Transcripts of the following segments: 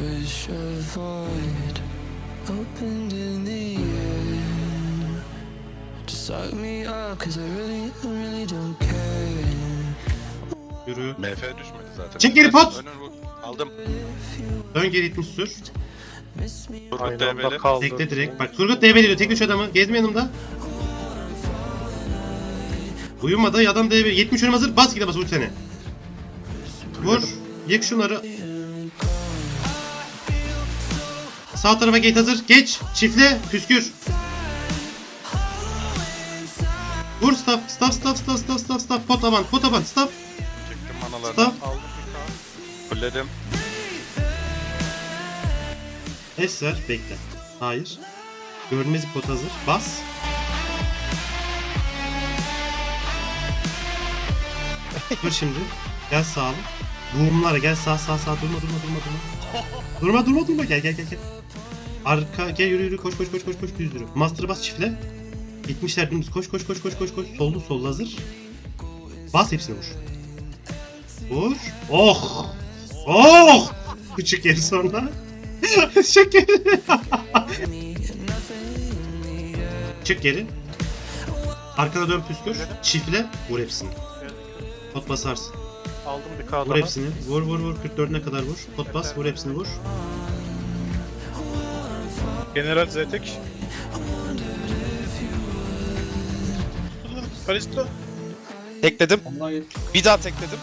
wish a void opened in the air to suck me up, cause I really, I really don't care. Yürü. MF düşmedi zaten. Çek geri pot. Önün vur. Aldım. Dön geri 70 sür. Turgut Aynı anda DB'li. kaldı. Tekle direkt. Bak Turgut DB diyor. Tek üç adamı. Gezme yanımda. Uyumadı. Adam DB. 70 önüm hazır. Bas gide bas ulti seni. Vur. Yık şunları. Sağ tarafa gate hazır. Geç. Çifle. Püskür. Vur staff. Staff staff staff staff staff staff. Pot avan. Pot avan. Staff. Çektim manalarını. Staff. Aldım bir tane. Fulledim. Es ver. Bekle. Hayır. Görünmez pot hazır. Bas. Dur şimdi. Gel sağa. Boom'lara gel sağ sağ sağ durma durma durma durma. Durma durma durma gel gel gel gel. Arka gel yürü yürü koş koş koş koş koş düz yürü. Master'ı bas çiftle. Gitmişler dümdüz koş koş koş koş koş koş. Soldu soldu hazır. Bas hepsini vur. Vur. Oh. Oh. Küçük yeri sonra. Çık geri. Çık geri. Arkana dön püskür. Çifle. Vur hepsini. Pot basarsın. Aldım bir kağıt Vur hepsini. Vur vur vur. 44'üne kadar vur. Pot bas. Vur hepsini vur. General Zetek. Kalisto. Tekledim. Bir daha tekledim.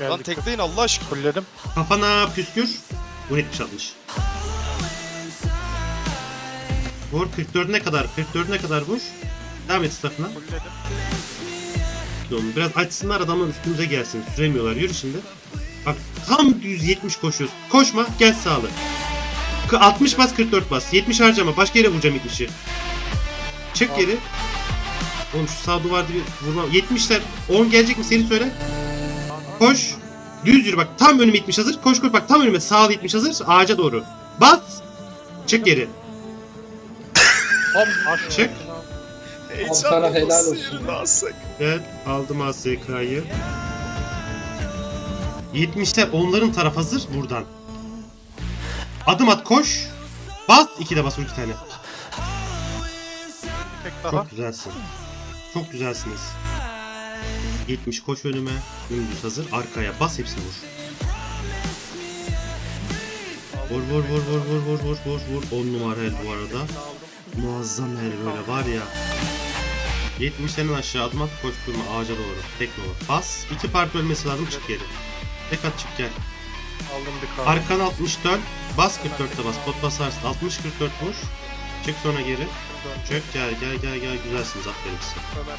Lan Geldik. tekleyin Allah aşkına. Fulledim. Kafana püskür. 70 60. Vur 44'üne kadar. 44'üne kadar vur. Devam et staffına. Fulledim. Oğlum Biraz açsınlar adamlar üstümüze gelsin. Süremiyorlar. Yürü şimdi. Bak tam düz 70 koşuyoruz. Koşma gel sağlı. K- 60 bas 44 bas. 70 harcama. Başka yere vuracağım 70'i. Çık geri. Oğlum şu sağ duvar dibi vurma. 70'ler. 10 gelecek mi seni söyle. Koş. Düz yürü bak. Tam önüme 70 hazır. Koş koş bak tam önüme sağ 70 hazır. Ağaca doğru. Bas. Çık geri. Çık. Sana helal olsun. Evet aldım ASK'yı. 70'ler onların taraf hazır buradan. Adım at koş. Bas iki de bas iki tane. Tek daha. Çok güzelsin. Çok güzelsiniz. 70 koş önüme. Dümdüz hazır. Arkaya bas hepsini vur. Vur vur vur vur vur vur vur vur vur. 10 numara el bu arada. Muazzam el böyle var ya. 70'lerin aşağı adım at koşturma ağaca doğru. Tek nova. Bas. iki parti ölmesi lazım çık geri. Tek at çık gel. Aldım bir kağıt. Arkan 60 dön. Bas 44'te bas. Pot basarsın. 60 44 vur. Çık sonra geri. Çök gel gel gel gel güzelsiniz aferin size. Ömer.